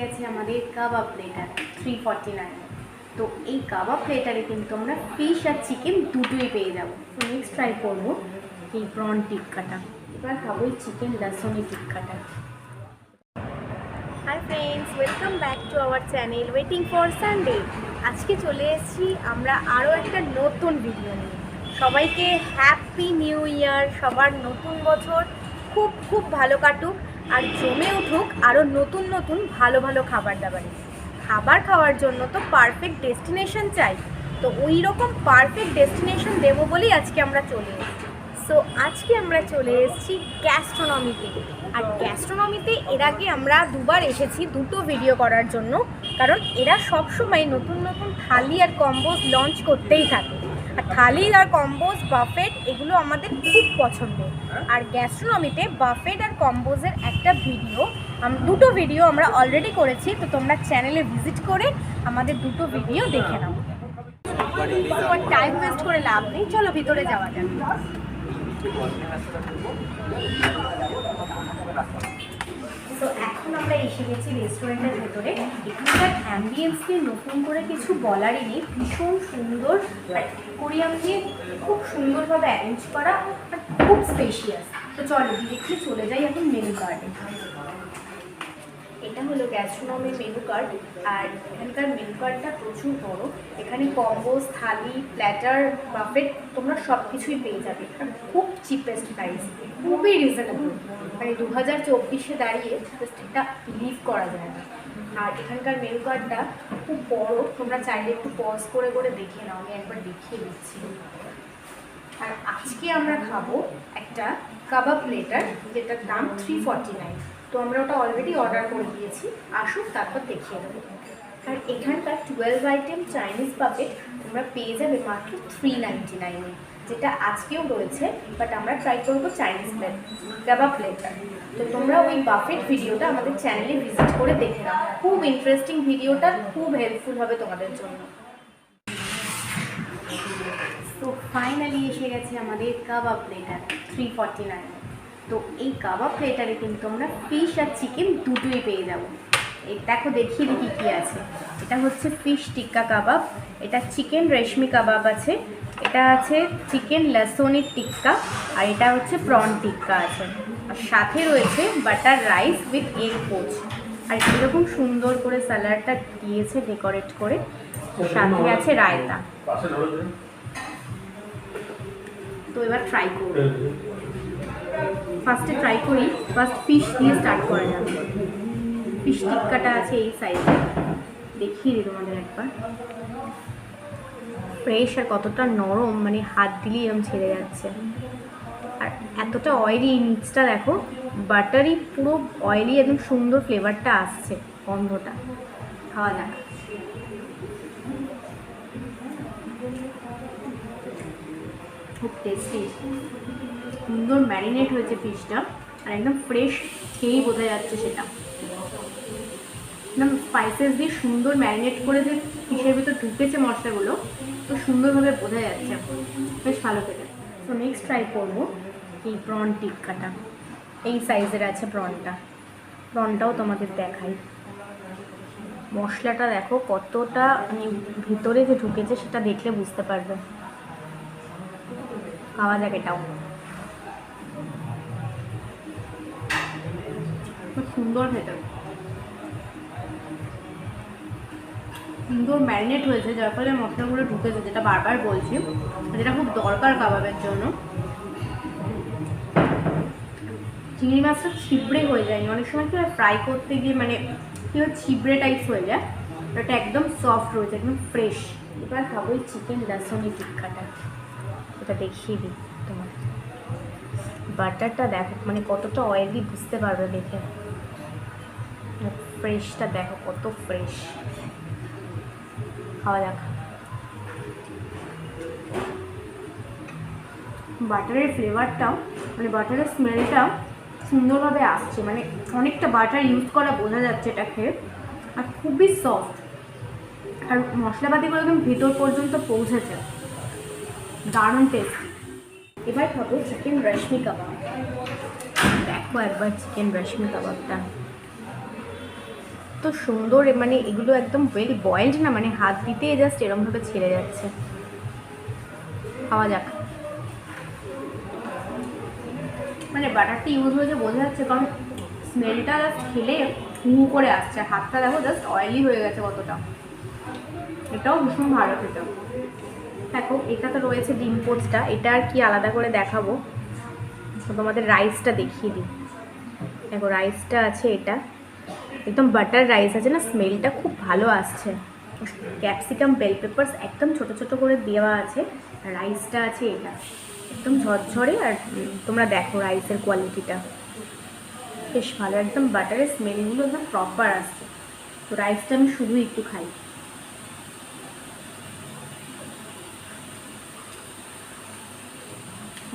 গেছে আমাদের kebab platter three forty nine তো এই কাবাব প্লেটারে কিন্তু আমরা ফিশ আর চিকেন দুটোই পেয়ে যাব। তো নেক্সট ট্রাই করব এই প্রন টিক্কাটা এবার খাব এই chicken lasooni টিক্কাটা hi friends welcome back to our channel waiting for Sunday আজকে চলে এসেছি আমরা আরও একটা নতুন ভিডিও নিয়ে। সবাইকে হ্যাপি নিউ ইয়ার সবার নতুন বছর। খুব খুব ভালো কাটুক। আর জমে উঠুক আরও নতুন নতুন ভালো ভালো খাবার দাবারে খাবার খাওয়ার জন্য তো পারফেক্ট ডেস্টিনেশন চাই। তো ওই রকম পারফেক্ট ডেস্টিনেশন দেবো বলেই আজকে আমরা চলে সো আজকে আমরা চলে এসেছি গ্যাস্ট্রোনমিতে আর গ্যাস্ট্রোনমিতে এর আগে আমরা দুবার এসেছি দুটো ভিডিও করার জন্য। কারণ এরা সবসময় নতুন নতুন থালি আর কম্বোজ লঞ্চ করতেই থাকে। আর থালি আর কম্বোজ, বাফেট এগুলো আমাদের খুব পছন্দ। আর গ্যাস্ট্রোনমিতে বাফেট আর কম্বোজের একটা ভিডিও দুটো ভিডিও আমরা অলরেডি করেছি, তো তোমরা চ্যানেলে ভিজিট করে আমাদের দুটো ভিডিও দেখে নাও। টাইম ওয়েস্ট করে লাভ নেই, চলো ভিতরে যাওয়া যাক তো এখন আমরা এসে গেছি রেস্টুরেন্টের ভেতরে। এখানকার অ্যাম্বিয়েন্স নিয়ে নতুন করে কিছু বলারই নেই। ভীষণ সুন্দর আর কোরিয়াম দিয়ে খুব সুন্দরভাবে অ্যারেঞ্জ করা আর খুব স্পেশিয়াস তো চলো ডিরেক্টলি চলে যাই এখন মেনু কার্ডে এটা হলো গ্যাস্ট্রোনমির মেনু কার্ড আর এখানকার মেনু কার্ডটা প্রচুর বড়। এখানে কম্বোস থালি প্ল্যাটার বাফেট তোমরা সব কিছুই পেয়ে যাবে। খুব চিপেস্ট প্রাইস খুবই রিজনেবল মানে দু হাজার চব্বিশে দাঁড়িয়ে জাস্ট এটা বিলিভ করা যায় না। আর এখানকার মেনু কার্ডটা খুব বড়, তোমরা চাইলে একটু পজ করে করে দেখে নাও, আমি একবার দেখিয়ে দিচ্ছি। আর আজকে আমরা খাব একটা কাবাব প্লেটার যেটার দাম থ্রি ফর্টি নাইন তো আমরা ওটা অলরেডি অর্ডার করে দিয়েছি। আসুক, তারপর দেখিয়ে দেবো। আর এখানকার টুয়েলভ আইটেম চাইনিজ পাপেট তোমরা পেয়ে যাবে মাত্র থ্রি নাইনটি নাইনে যেটা আজকেও রয়েছে বাট আমরা ট্রাই করব চাইনিজ প্লেট কাবাব প্লেটার তো তোমরা ওই বাফেট ভিডিওটা আমাদের চ্যানেলে ভিজিট করে দেখে নাও। খুব ইন্টারেস্টিং ভিডিওটা খুব হেল্পফুল হবে তোমাদের জন্য। তো ফাইনালি এসে গেছে আমাদের kebab platter three forty nine তো এই কাবাব প্লেটারে কিন্তু আমরা ফিশ আর চিকেন দুটোই পেয়ে যাব। এই দেখো দেখিয়ে দিই কী কী আছে। এটা হচ্ছে ফিশ টিক্কা কাবাব এটা চিকেন রেশমি কাবাব আছে এটা আছে চিকেন লসনির টিক্কা আর এটা হচ্ছে প্রন টিক্কা আছে। আর সাথে রয়েছে butter rice with egg poach আর এরকম সুন্দর করে স্যালাডটা দিয়েছে ডেকোরেট করে সাথে আছে রায়তা। তো। এবার ট্রাই করব ফার্স্টে ট্রাই করি ফার্স্ট ফিশ দিয়ে স্টার্ট করা যাবে ফিশ টিক্কাটা আছে এই সাইজে দেখিয়ে দিই তোমাদের একবার। ফ্রেশ আর কতটা নরম মানে হাত দিলেই এরকম ছেড়ে যাচ্ছে। আর এতটা অয়েলি নিচটা দেখো বাটারি পুরো অয়েলি একদম সুন্দর ফ্লেভারটা আসছে গন্ধটা। খাওয়া যাক। খুব টেস্টি সুন্দর ম্যারিনেট হয়েছে ফিশটা আর একদম ফ্রেশ খেয়েই বোঝা যাচ্ছে সেটা। একদম স্পাইসেস দিয়ে সুন্দর ম্যারিনেট করে যে ফিশের ভিতর ঢুকেছে মশলাগুলো, তো সুন্দরভাবে বোঝা যাচ্ছে। বেশ ভালো খেতে। তো নেক্সট ট্রাই করব এই প্রন টিক্কাটা এই সাইজের আছে প্রনটা প্রনটাও তোমাদের দেখাই। মশলাটা দেখো কতটা মানে ভিতরে যে ঢুকেছে সেটা দেখলে বুঝতে পারবে। খাওয়া যাক এটাও। খুব সুন্দর সুন্দর ম্যারিনেট হয়েছে, যার ফলে মশলাগুলো ঢুকেছে, যেটা বারবার বলছি। যেটা খুব দরকার কাবাবের জন্য। চিংড়ি মাছটা ছিবড়ে হয়ে যায়নি। অনেক সময় কি ফ্রাই করতে গিয়ে মানে কি হয়, ছিবড়ে টাইপ হয়ে যায়। ওটা একদম সফট রয়েছে, একদম ফ্রেশ এবার খাব চিকেন লাসনি টিক্কাটা। এটা দেখিয়ে দিই তোমার বাটারটা দেখো মানে কতটা অয়েলি বুঝতে পারবে দেখে। ফ্রেশটা দেখো, কত ফ্রেশ খাওয়া যাক। বাটারের ফ্লেভারটাও মানে বাটারের স্মেলটা সুন্দরভাবে আসছে। মানে অনেকটা বাটার ইউজ করা বোঝা যাচ্ছে এটা খেয়ে আর খুবই সফট আর মশলাপাতিগুলো একদম ভিতর পর্যন্ত পৌঁছেছে। দারুণ টেস্ট এবার খাব চিকেন রশ্মি কাবাব দেখো একবার চিকেন রশ্মি কাবাবটা তো সুন্দর মানে এগুলো একদম ওয়েল বয়েলড না মানে হাত দিতে জাস্ট এরমভাবে ছেড়ে যাচ্ছে। খাওয়া যাক। মানে বাটারটা ইউজ হয়েছে বোঝা যাচ্ছে, কারণ স্মেলটা জাস্ট খেলে হু করে আসছে। হাতটা দেখো জাস্ট অয়েলি হয়ে গেছে কতটা। এটাও ভীষণ ভালো খেতে। দেখো, এটা তো রয়েছে ডিম পোচটা এটা আর কি আলাদা করে দেখাবো। তোমাদের রাইসটা দেখিয়ে দিই। দেখো রাইসটা আছে এটা। একদম বাটার রাইস আছে না? স্মেলটা খুব ভালো আসছে। ক্যাপসিকাম বেল পেপার্স একদম ছোট ছোট করে দেওয়া আছে। রাইসটা আছে এটা। একদম ঝরঝরে আর তোমরা দেখো রাইসের কোয়ালিটিটা বেশ ভালো, একদম বাটারের স্মেলগুলো একদম প্রপার আসছে। তো রাইসটা আমি শুধু একটু খাই।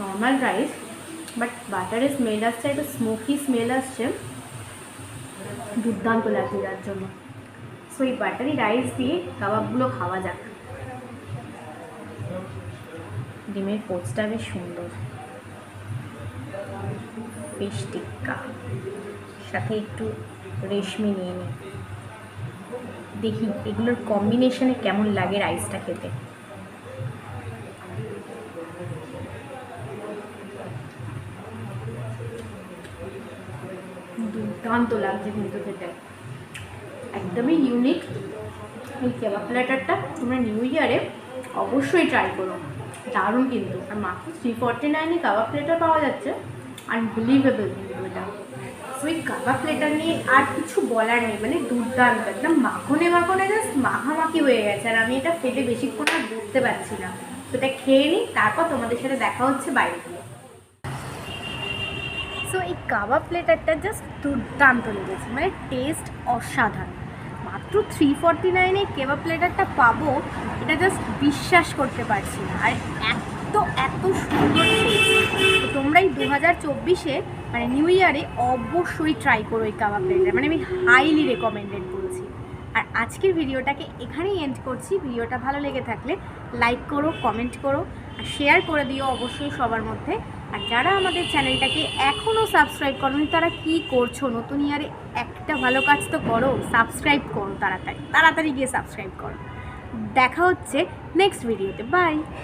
নর্মাল রাইস বাট বাটারের স্মেল আসছে, একটা স্মোকি স্মেল আসছে। দুর্দান্ত লাগছে যার জন্য। সো এই বাটারি রাইস দিয়ে কাবাবগুলো খাওয়া যাক। ডিমের পোচটা বেশ সুন্দর। ফিশ টিক্কা। সাথে একটু রেশমি নিয়ে নিই। দেখি, এগুলোর কম্বিনেশনে কেমন লাগে রাইসটা খেতে। দুর্দান্ত লাগছে কিন্তু খেতে। একদমই ইউনিক এই কেবাব প্ল্যাটারটা তোমরা নিউ ইয়ারে অবশ্যই ট্রাই করো। দারুণ কিন্তু। আর মাত্র থ্রি ফর্টি নাইনে কাবাব প্লেটার পাওয়া যাচ্ছে। আনবিলিভেবল কিন্তু এটা। ওই কাবাব প্লেটার নিয়ে আর কিছু বলার নেই। মানে দুর্দান্ত। একদম মাখনে মাখনে জাস্ট মাখামাখি হয়ে গেছে। আর আমি এটা খেতে বেশিক্ষণ আর বুঝতে পারছি না। তো এটা খেয়ে নিই। তারপর তোমাদের সাথে দেখা হচ্ছে বাইরে সো এই কাবাব প্লেটারটা জাস্ট দুর্দান্ত লেগেছে। মানে টেস্ট অসাধারণ। মাত্র থ্রি ফর্টি নাইনে কেবাব প্লেটারটা পাবো, এটা জাস্ট বিশ্বাস করতে পারছি না। আর এত এত সুন্দর taste। তো তোমরা এই দু হাজার চব্বিশে মানে নিউ ইয়ারে অবশ্যই ট্রাই করো এই কাবাব প্লেটার। মানে আমি হাইলি রেকমেন্ডেড বলছি। আর আজকের ভিডিওটাকে এখানেই এন্ড করছি। ভিডিওটা ভালো লেগে থাকলে লাইক করো কমেন্ট করো, আর শেয়ার করে দিও অবশ্যই সবার মধ্যে। আর যারা আমাদের চ্যানেলটাকে এখনও সাবস্ক্রাইব করোনি, তারা কি করছ? নতুন ইয়ারে একটা ভালো কাজ তো করো, সাবস্ক্রাইব করো তাড়াতাড়ি তাড়াতাড়ি গিয়ে সাবস্ক্রাইব করো। দেখা হচ্ছে নেক্সট ভিডিওতে বাই